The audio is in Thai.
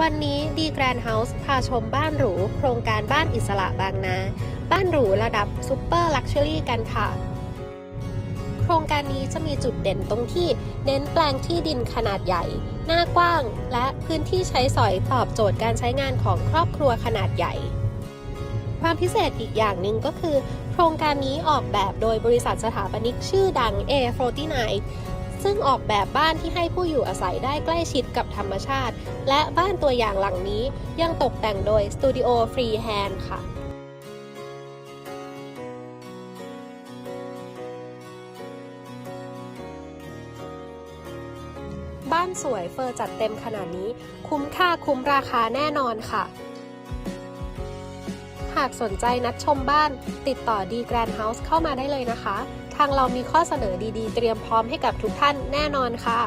วันนี้ดีแกรนด์เฮาส์พาชมบ้านหรู โครงการบ้านอิสระบางนา บ้านหรูระดับซูเปอร์ลักชัวรี่กันค่ะ โครงการนี้จะมีจุดเด่นตรงที่เน้นแปลงที่ดินขนาดใหญ่ หน้ากว้าง และพื้นที่ใช้สอยตอบโจทย์การใช้งานของครอบครัวขนาดใหญ่ ความพิเศษอีกอย่างหนึ่งก็คือ โครงการนี้ออกแบบโดยบริษัทสถาปนิกชื่อดัง A49 ซึ่งออกแบบบ้านที่ให้ผู้อยู่อาศัยได้ใกล้ชิดกับธรรมชาติ และบ้านตัวอย่างหลังนี้ยังตกแต่งโดยสตูดิโอฟรีแฮนด์ค่ะบ้านสวยเฟอร์จัดเต็มขนาดนี้ คุ้มค่าคุ้มราคาแน่นอนค่ะากสนใจนัดชมบ้าน ติดต่อดีแกรนด์เฮาส์เข้ามาได้เลยนะคะ ทางเรามีข้อเสนอดีๆ เตรียมพร้อมให้กับทุกท่านแน่นอนค่ะ